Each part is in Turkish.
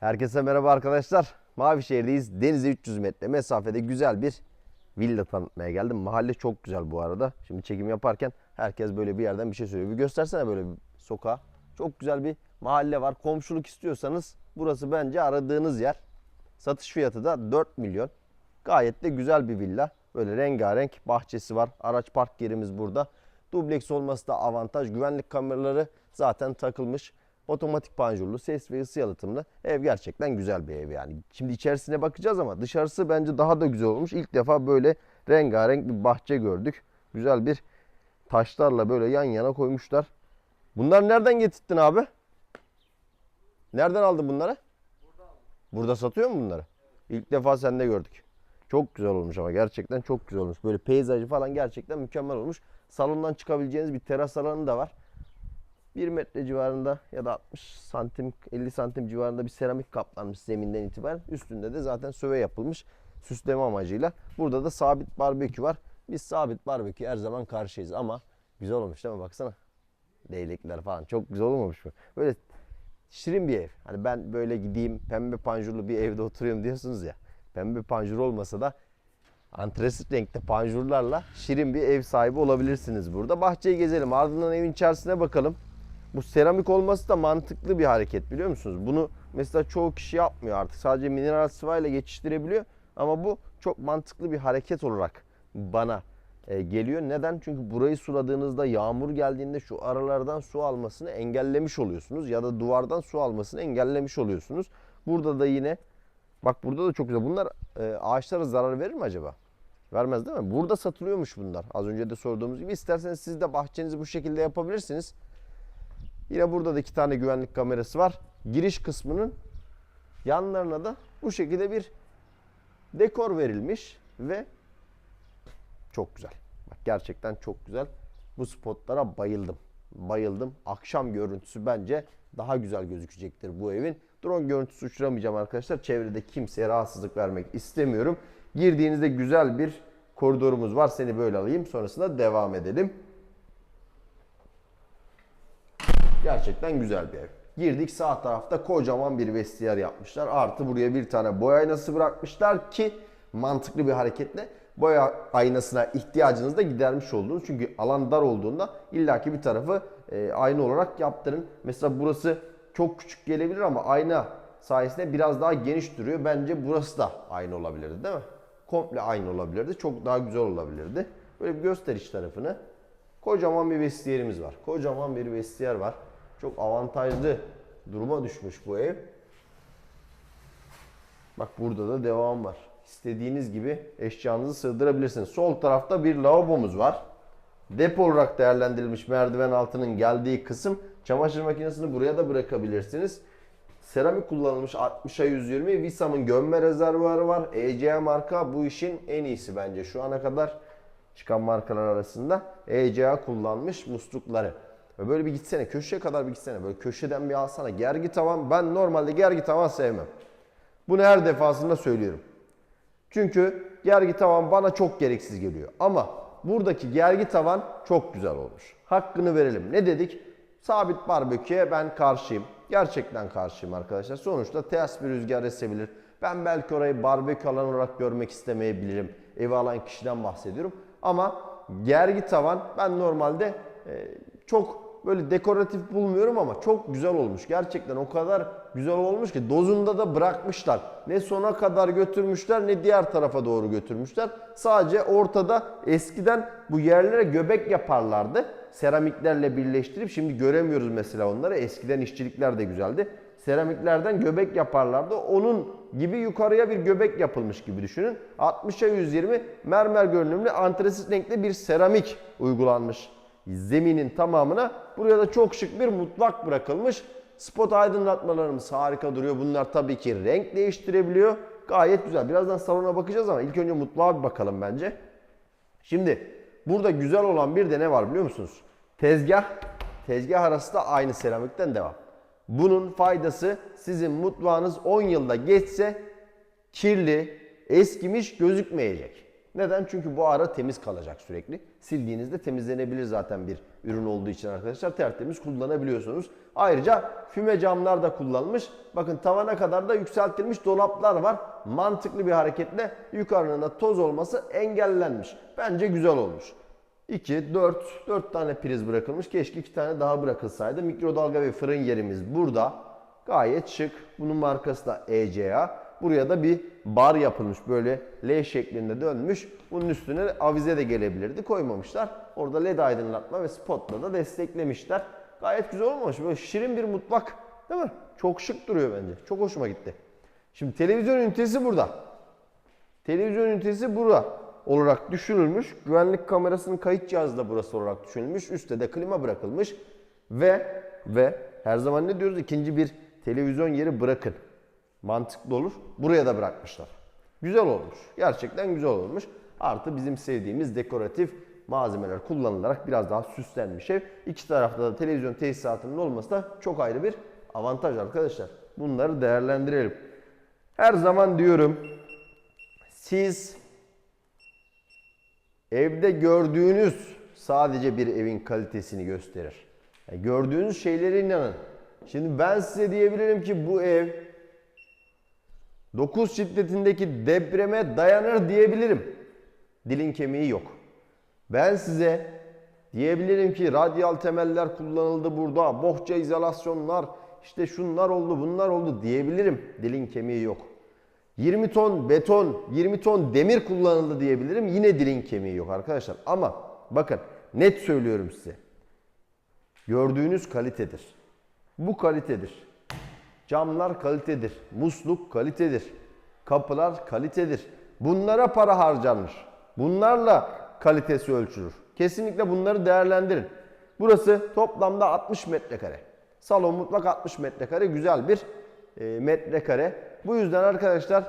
Herkese merhaba arkadaşlar. Mavişehir'deyiz. Denize 300 metre mesafede güzel bir villa tanıtmaya geldim. Mahalle çok güzel bu arada. Şimdi çekim yaparken herkes böyle bir yerden bir şey söylüyor. Bir göstersene böyle bir sokağa. Çok güzel bir mahalle var. Komşuluk istiyorsanız burası bence aradığınız yer. Satış fiyatı da 4 milyon. Gayet de güzel bir villa. Böyle rengarenk bahçesi var. Araç park yerimiz burada. Dubleks olması da avantaj. Güvenlik kameraları zaten takılmış. Otomatik panjurlu, ses ve ısı yalıtımlı. Ev gerçekten güzel bir ev yani. Şimdi içerisine bakacağız ama dışarısı bence daha da güzel olmuş. İlk defa böyle rengarenk bir bahçe gördük. Güzel bir taşlarla böyle yan yana koymuşlar. Bunlar nereden getirdin abi? Nereden aldın bunları? Burada satıyor mu bunları? İlk defa sende gördük. Çok güzel olmuş ama gerçekten çok güzel olmuş. Böyle peyzajı falan gerçekten mükemmel olmuş. Salondan çıkabileceğiniz bir teras alanı da var. 1 metre civarında ya da 60 santim 50 santim civarında bir seramik kaplanmış zeminden itibaren. Üstünde de zaten söve yapılmış süsleme amacıyla. Burada da sabit barbekü var. Biz sabit barbekü her zaman karşıyız ama güzel olmuş değil mi baksana. Leylekler falan çok güzel olmamış mı? Böyle şirin bir ev. Hani ben böyle gideyim pembe panjurlu bir evde oturuyorum diyorsunuz ya. Pembe panjur olmasa da antresit renkte panjurlarla şirin bir ev sahibi olabilirsiniz burada. Bahçeyi gezelim ardından evin içerisine bakalım. Bu seramik olması da mantıklı bir hareket biliyor musunuz? Bunu mesela çoğu kişi yapmıyor artık. Sadece mineral sıvayla geçiştirebiliyor. Ama bu çok mantıklı bir hareket olarak bana e, geliyor. Neden? Çünkü burayı suladığınızda yağmur geldiğinde şu aralardan su almasını engellemiş oluyorsunuz. Ya da duvardan su almasını engellemiş oluyorsunuz. Burada da yine bak burada da çok güzel. Bunlar e, ağaçlara zarar verir mi acaba? Vermez değil mi? Burada satılıyormuş bunlar. Az önce de sorduğumuz gibi. İsterseniz siz de bahçenizi bu şekilde yapabilirsiniz. Yine burada da iki tane güvenlik kamerası var. Giriş kısmının yanlarına da bu şekilde bir dekor verilmiş ve çok güzel. Bak gerçekten çok güzel. Bu spotlara bayıldım. Bayıldım. Akşam görüntüsü bence daha güzel gözükecektir bu evin. Drone görüntüsü uçuramayacağım arkadaşlar. Çevrede kimseye rahatsızlık vermek istemiyorum. Girdiğinizde güzel bir koridorumuz var. Seni böyle alayım. Sonrasında devam edelim. Gerçekten güzel bir ev. Girdik sağ tarafta kocaman bir vestiyer yapmışlar. Artı buraya bir tane boya aynası bırakmışlar ki mantıklı bir hareketle boya aynasına ihtiyacınızı da gidermiş oldunuz. Çünkü alan dar olduğunda illaki bir tarafı e, ayna olarak yaptırın. Mesela burası çok küçük gelebilir ama ayna sayesinde biraz daha geniş duruyor. Bence burası da aynı olabilirdi değil mi? Komple aynı olabilirdi. Çok daha güzel olabilirdi. Böyle bir göster iç tarafını. Kocaman bir vestiyerimiz var. Kocaman bir vestiyer var. Çok avantajlı duruma düşmüş bu ev. Bak burada da devam var. İstediğiniz gibi eşyanızı sığdırabilirsiniz. Sol tarafta bir lavabomuz var. Depo olarak değerlendirilmiş merdiven altının geldiği kısım. Çamaşır makinesini buraya da bırakabilirsiniz. Seramik kullanılmış 60'a 120. Visam'ın gömme rezervuarı var. ECA marka bu işin en iyisi bence şu ana kadar çıkan markalar arasında. ECA kullanmış muslukları. Ve böyle bir gitsene köşeye kadar bir gitsene. Böyle köşeden bir alsana. Gergi tavan. Ben normalde gergi tavan sevmem. Bunu her defasında söylüyorum. Çünkü gergi tavan bana çok gereksiz geliyor. Ama buradaki gergi tavan çok güzel olmuş. Hakkını verelim. Ne dedik? Sabit barbeküye ben karşıyım. Gerçekten karşıyım arkadaşlar. Sonuçta ters bir rüzgar esebilir. Ben belki orayı barbekü alanı olarak görmek istemeyebilirim. Evi alan kişiden bahsediyorum. Ama gergi tavan ben normalde e, çok böyle dekoratif bulmuyorum ama çok güzel olmuş. Gerçekten o kadar güzel olmuş ki dozunda da bırakmışlar. Ne sona kadar götürmüşler ne diğer tarafa doğru götürmüşler. Sadece ortada eskiden bu yerlere göbek yaparlardı. Seramiklerle birleştirip şimdi göremiyoruz mesela onları. Eskiden işçilikler de güzeldi. Seramiklerden göbek yaparlardı. Onun gibi yukarıya bir göbek yapılmış gibi düşünün. 60'a 120 mermer görünümlü antresit renkli bir seramik uygulanmış zeminin tamamına. Buraya da çok şık bir mutfak bırakılmış. Spot aydınlatmalarımız harika duruyor. Bunlar tabii ki renk değiştirebiliyor. Gayet güzel. Birazdan salona bakacağız ama ilk önce mutfağa bir bakalım bence. Şimdi burada güzel olan bir de ne var biliyor musunuz? Tezgah. Tezgah arası da aynı seramikten devam. Bunun faydası sizin mutfağınız 10 yılda geçse kirli, eskimiş gözükmeyecek. Neden? Çünkü bu ara temiz kalacak sürekli. Sildiğinizde temizlenebilir zaten bir ürün olduğu için arkadaşlar tertemiz kullanabiliyorsunuz. Ayrıca füme camlar da kullanılmış. Bakın tavana kadar da yükseltilmiş dolaplar var. Mantıklı bir hareketle yukarının da toz olması engellenmiş. Bence güzel olmuş. 2, 4, 4 tane priz bırakılmış. Keşke 2 tane daha bırakılsaydı. Mikrodalga ve fırın yerimiz burada. Gayet şık. Bunun markası da ECA. Buraya da bir bar yapılmış. Böyle L şeklinde dönmüş. Bunun üstüne avize de gelebilirdi. Koymamışlar. Orada LED aydınlatma ve spotla da desteklemişler. Gayet güzel olmamış. Böyle şirin bir mutfak. Değil mi? Çok şık duruyor bence. Çok hoşuma gitti. Şimdi televizyon ünitesi burada. Televizyon ünitesi burada olarak düşünülmüş. Güvenlik kamerasının kayıt cihazı da burası olarak düşünülmüş. Üstte de klima bırakılmış. Ve ve her zaman ne diyoruz? İkinci bir televizyon yeri bırakın. Mantıklı olur. Buraya da bırakmışlar. Güzel olmuş. Gerçekten güzel olmuş. Artı bizim sevdiğimiz dekoratif malzemeler kullanılarak biraz daha süslenmiş ev. İki tarafta da televizyon tesisatının olması da çok ayrı bir avantaj arkadaşlar. Bunları değerlendirelim. Her zaman diyorum siz evde gördüğünüz sadece bir evin kalitesini gösterir. Yani gördüğünüz şeylere inanın. Şimdi ben size diyebilirim ki bu ev 9 şiddetindeki depreme dayanır diyebilirim. Dilin kemiği yok. Ben size diyebilirim ki radyal temeller kullanıldı burada. Bohça izolasyonlar, işte şunlar oldu, bunlar oldu diyebilirim. Dilin kemiği yok. 20 ton beton, 20 ton demir kullanıldı diyebilirim. Yine dilin kemiği yok arkadaşlar. Ama bakın net söylüyorum size. Gördüğünüz kalitedir. Bu kalitedir. Camlar kalitedir. Musluk kalitedir. Kapılar kalitedir. Bunlara para harcanmış. Bunlarla kalitesi ölçülür. Kesinlikle bunları değerlendirin. Burası toplamda 60 metrekare. Salon mutfak 60 metrekare güzel bir e, metrekare. Bu yüzden arkadaşlar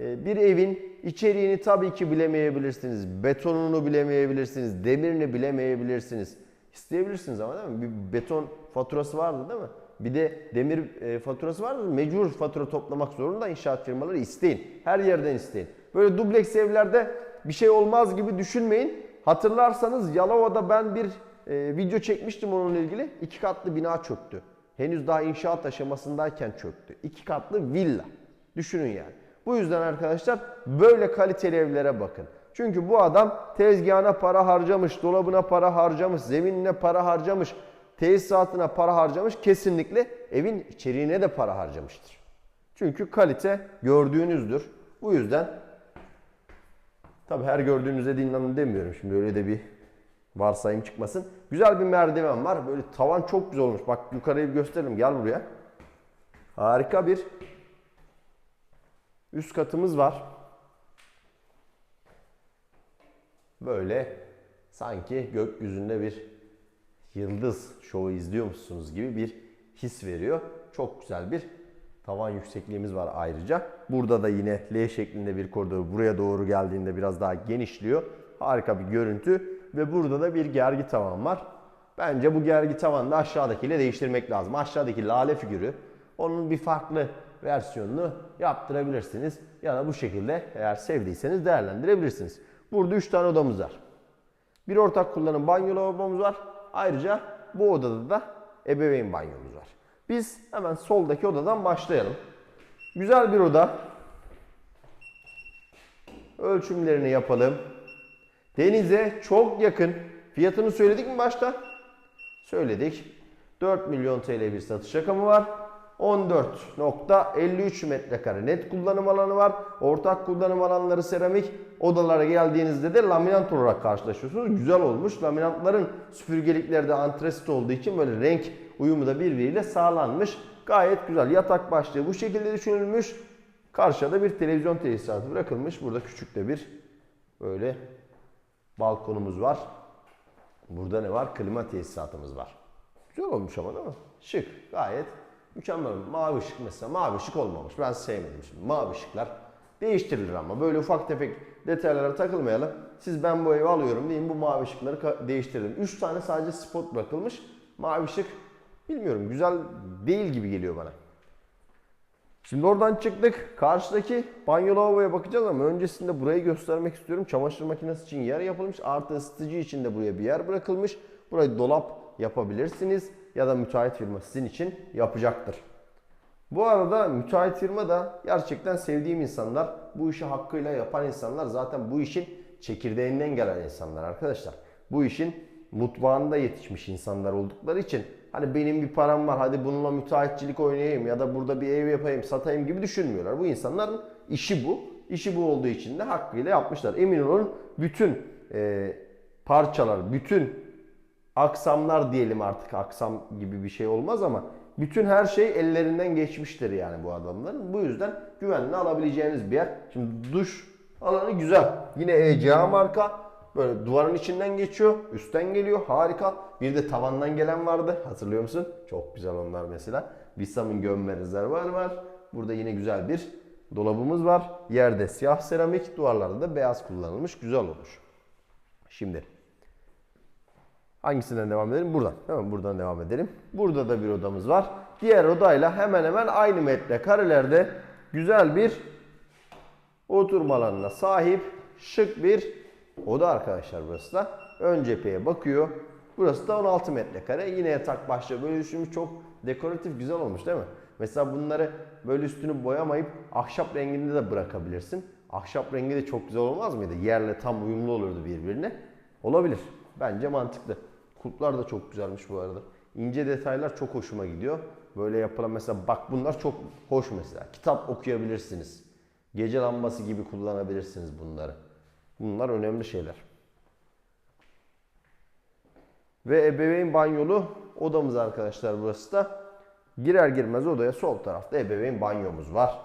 e, bir evin içeriğini tabii ki bilemeyebilirsiniz. Betonunu bilemeyebilirsiniz. Demirini bilemeyebilirsiniz. İsteyebilirsiniz ama değil mi? Bir beton faturası vardı değil mi? Bir de demir e, faturası vardı. Mecbur fatura toplamak zorunda inşaat firmaları isteyin. Her yerden isteyin. Böyle dubleks evlerde bir şey olmaz gibi düşünmeyin. Hatırlarsanız Yalova'da ben bir e, video çekmiştim onunla ilgili. İki katlı bina çöktü. Henüz daha inşaat aşamasındayken çöktü. İki katlı villa. Düşünün yani. Bu yüzden arkadaşlar böyle kaliteli evlere bakın. Çünkü bu adam tezgahına para harcamış, dolabına para harcamış, zeminine para harcamış, tesisatına para harcamış. Kesinlikle evin içeriğine de para harcamıştır. Çünkü kalite gördüğünüzdür. Bu yüzden tabi her gördüğünüzde dinlenin demiyorum. Şimdi öyle de bir varsayım çıkmasın. Güzel bir merdiven var. Böyle tavan çok güzel olmuş. Bak yukarıyı gösterelim. Gel buraya. Harika bir üst katımız var. Böyle sanki gökyüzünde bir yıldız şovu izliyormuşsunuz gibi bir his veriyor. Çok güzel bir tavan yüksekliğimiz var ayrıca. Burada da yine L şeklinde bir koridor buraya doğru geldiğinde biraz daha genişliyor. Harika bir görüntü ve burada da bir gergi tavan var. Bence bu gergi tavanı da aşağıdakiyle değiştirmek lazım. Aşağıdaki lale figürü onun bir farklı versiyonunu yaptırabilirsiniz. Ya da bu şekilde eğer sevdiyseniz değerlendirebilirsiniz. Burada 3 tane odamız var. Bir ortak kullanım banyo lavabomuz var. Ayrıca bu odada da ebeveyn banyomuz var. Biz hemen soldaki odadan başlayalım. Güzel bir oda. Ölçümlerini yapalım. Denize çok yakın. Fiyatını söyledik mi başta? Söyledik. 4 milyon TL bir satış rakamı var. 14.53 metrekare net kullanım alanı var. Ortak kullanım alanları seramik. Odalara geldiğinizde de laminat olarak karşılaşıyorsunuz. Güzel olmuş. Laminatların süpürgelikleri antresit olduğu için böyle renk uyumu da birbiriyle sağlanmış. Gayet güzel. Yatak başlığı bu şekilde düşünülmüş. Karşıda bir televizyon tesisatı bırakılmış. Burada küçük de bir böyle balkonumuz var. Burada ne var? Klima tesisatımız var. Güzel olmuş ama değil mi? Şık. Gayet mükemmel. Mavi ışık mesela. Mavi ışık olmamış. Ben sevmedim şimdi. Mavi ışıklar değiştirilir ama. Böyle ufak tefek detaylara takılmayalım. Siz ben bu evi alıyorum deyin bu mavi ışıkları değiştirelim. 3 tane sadece spot bırakılmış. Mavi ışık bilmiyorum güzel değil gibi geliyor bana. Şimdi oradan çıktık. Karşıdaki banyo lavaboya bakacağız ama öncesinde burayı göstermek istiyorum. Çamaşır makinesi için yer yapılmış. Artı ısıtıcı için de buraya bir yer bırakılmış. Burayı dolap yapabilirsiniz ya da müteahhit firma sizin için yapacaktır. Bu arada müteahhit firma da gerçekten sevdiğim insanlar. Bu işi hakkıyla yapan insanlar zaten bu işin çekirdeğinden gelen insanlar arkadaşlar. Bu işin mutfağında yetişmiş insanlar oldukları için hani benim bir param var hadi bununla müteahhitçilik oynayayım ya da burada bir ev yapayım satayım gibi düşünmüyorlar. Bu insanların işi bu. İşi bu olduğu için de hakkıyla yapmışlar. Emin olun bütün e, parçalar, bütün aksamlar diyelim artık aksam gibi bir şey olmaz ama bütün her şey ellerinden geçmiştir yani bu adamların. Bu yüzden güvenli alabileceğiniz bir yer. Şimdi duş alanı güzel. Yine ECA marka. Böyle duvarın içinden geçiyor. Üstten geliyor. Harika. Bir de tavandan gelen vardı. Hatırlıyor musun? Çok güzel onlar mesela. Bissam'ın gömme rezervuarı var. Burada yine güzel bir dolabımız var. Yerde siyah seramik. Duvarlarda da beyaz kullanılmış. Güzel olmuş. Şimdi Hangisinden devam edelim? Buradan. Hemen buradan devam edelim. Burada da bir odamız var. Diğer odayla hemen hemen aynı metrekarelerde güzel bir oturma alanına sahip şık bir oda arkadaşlar burası da. Ön cepheye bakıyor. Burası da 16 metrekare. Yine yatak başlığı böyle düşünmüş çok dekoratif güzel olmuş değil mi? Mesela bunları böyle üstünü boyamayıp ahşap renginde de bırakabilirsin. Ahşap rengi de çok güzel olmaz mıydı? Yerle tam uyumlu olurdu birbirine. Olabilir. Bence mantıklı. Kulplar da çok güzelmiş bu arada. İnce detaylar çok hoşuma gidiyor. Böyle yapılan mesela bak bunlar çok hoş mesela. Kitap okuyabilirsiniz. Gece lambası gibi kullanabilirsiniz bunları. Bunlar önemli şeyler. Ve ebeveyn banyolu odamız arkadaşlar burası da. Girer girmez odaya sol tarafta ebeveyn banyomuz var.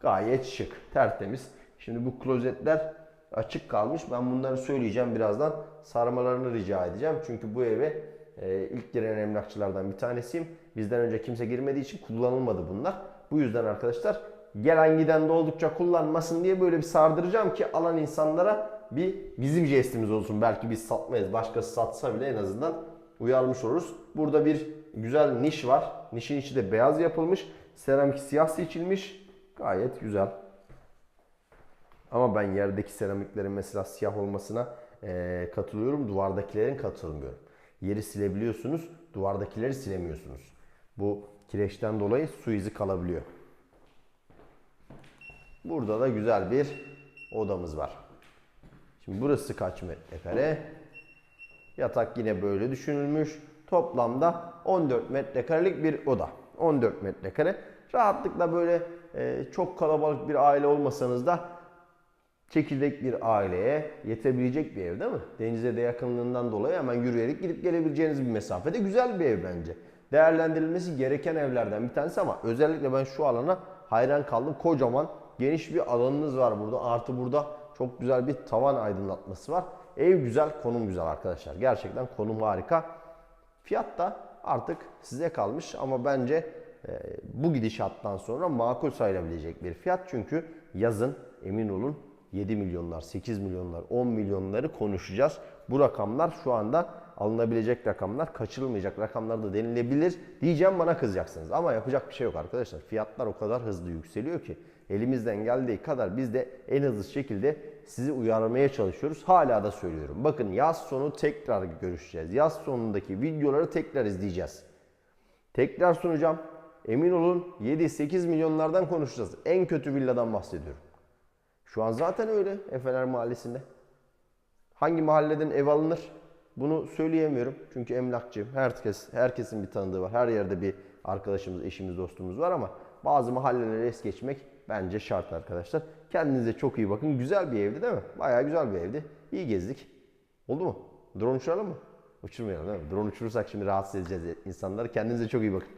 Gayet şık, tertemiz. Şimdi bu klozetler açık kalmış. Ben bunları söyleyeceğim birazdan. Sarmalarını rica edeceğim. Çünkü bu eve e, ilk giren emlakçılardan bir tanesiyim. Bizden önce kimse girmediği için kullanılmadı bunlar. Bu yüzden arkadaşlar gelen giden de oldukça kullanmasın diye böyle bir sardıracağım ki alan insanlara bir bizim jestimiz olsun. Belki biz satmayız. Başkası satsa bile en azından uyarmış oluruz. Burada bir güzel niş var. Nişin içi de beyaz yapılmış. Seramik siyah seçilmiş. Gayet güzel. Ama ben yerdeki seramiklerin mesela siyah olmasına eee, katılıyorum. Duvardakilerin katılmıyorum. Yeri silebiliyorsunuz. Duvardakileri silemiyorsunuz. Bu kireçten dolayı su izi kalabiliyor. Burada da güzel bir odamız var. Şimdi burası kaç metrekare? Yatak yine böyle düşünülmüş. Toplamda 14 metrekarelik bir oda. 14 metrekare. Rahatlıkla böyle e, çok kalabalık bir aile olmasanız da çekirdek bir aileye yetebilecek bir ev değil mi? Denize de yakınlığından dolayı hemen yürüyerek gidip gelebileceğiniz bir mesafede güzel bir ev bence. Değerlendirilmesi gereken evlerden bir tanesi ama özellikle ben şu alana hayran kaldım. Kocaman geniş bir alanınız var burada. Artı burada çok güzel bir tavan aydınlatması var. Ev güzel, konum güzel arkadaşlar. Gerçekten konum harika. Fiyat da artık size kalmış ama bence e, bu gidişattan sonra makul sayılabilecek bir fiyat. Çünkü yazın emin olun 7 milyonlar, 8 milyonlar, 10 milyonları konuşacağız. Bu rakamlar şu anda alınabilecek rakamlar, kaçırılmayacak rakamlar da denilebilir. Diyeceğim bana kızacaksınız ama yapacak bir şey yok arkadaşlar. Fiyatlar o kadar hızlı yükseliyor ki elimizden geldiği kadar biz de en hızlı şekilde sizi uyarmaya çalışıyoruz. Hala da söylüyorum. Bakın yaz sonu tekrar görüşeceğiz. Yaz sonundaki videoları tekrar izleyeceğiz. Tekrar sunacağım. Emin olun 7-8 milyonlardan konuşacağız. En kötü villadan bahsediyorum. Şu an zaten öyle Efeler Mahallesi'nde. Hangi mahalleden ev alınır? Bunu söyleyemiyorum. Çünkü emlakçıyım. Herkes, herkesin bir tanıdığı var. Her yerde bir arkadaşımız, eşimiz, dostumuz var ama bazı mahalleleri es geçmek bence şart arkadaşlar. Kendinize çok iyi bakın. Güzel bir evdi değil mi? Bayağı güzel bir evdi. İyi gezdik. Oldu mu? Drone uçuralım mı? Uçurmayalım değil mi? Drone uçurursak şimdi rahatsız edeceğiz insanları. Kendinize çok iyi bakın.